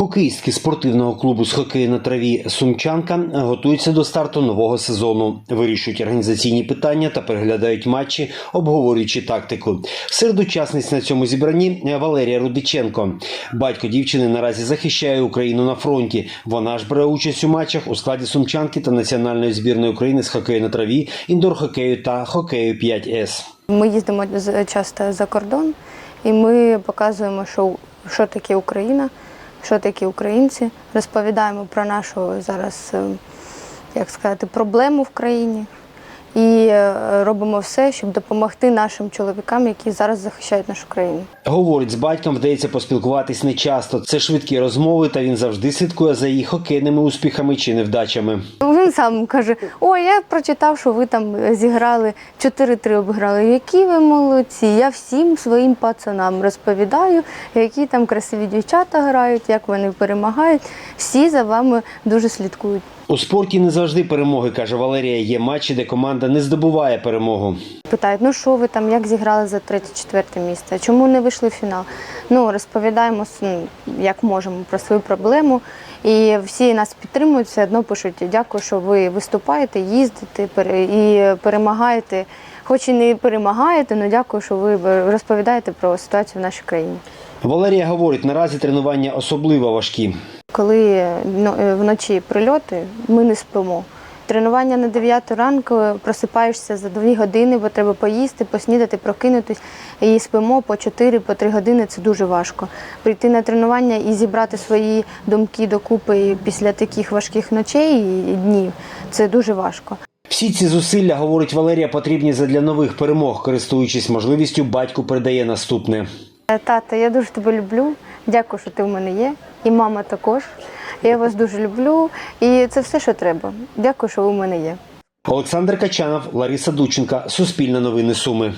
Хокеїстки спортивного клубу з хокею на траві Сумчанка готуються до старту нового сезону, вирішують організаційні питання та переглядають матчі, обговорюючи тактику. Серед учасниць на цьому зібранні Валерія Рудиченко. Батько дівчини наразі захищає Україну на фронті. Вона ж бере участь у матчах у складі Сумчанки та національної збірної України з хокею на траві, індор-хокею та хокею 5С. Ми їздимо часто за кордон, і ми показуємо, що, що таке Україна, що такі українці. Розповідаємо про нашу зараз, е, як сказати, проблему в країні. І е, робимо все, щоб допомогти нашим чоловікам, які зараз захищають нашу країну. Говорить, з батьком вдається поспілкуватись нечасто. Це швидкі розмови, та він завжди слідкує за її хокейними успіхами чи невдачами. Він сам каже: Ой, я прочитав, що ви там зіграли 4-3 обіграли. Які ви молодці! Я всім своїм пацанам розповідаю, які там красиві дівчата грають, як вони перемагають. Всі за вами дуже слідкують. У спорті не завжди перемоги, каже Валерія. Є матчі, де команда не здобуває перемогу. Питають, ну що ви там, як зіграли за третє-четверте місце? Чому не вийшли в фінал? Ну, розповідаємо, ну, як можемо про свою проблему. І всі нас підтримують, все одно пишуть дякую, що ви виступаєте, їздите і перемагаєте. Хоч і не перемагаєте, але дякую, що ви розповідаєте про ситуацію в нашій країні. Валерія говорить, наразі тренування особливо важкі. Коли ну, е, вночі прильоти, ми не спимо. Тренування на 9 ранку, просипаєшся за 2 години, бо треба поїсти, поснідати, прокинутись. І спимо по 4 по 3 години це дуже важко. Прийти на тренування і зібрати свої думки докупи після таких важких ночей і днів це дуже важко. Всі ці зусилля, говорить Валерія, потрібні задля нових перемог. Користуючись можливістю, батько передає наступне. Е, Тата, я дуже тебе люблю. Дякую, що ти в мене є. І мама також. Я вас дуже люблю. І це все, що треба. Дякую, що ви в мене є. Олександр Качанов, Лариса Дученка, Суспільне новини Суми.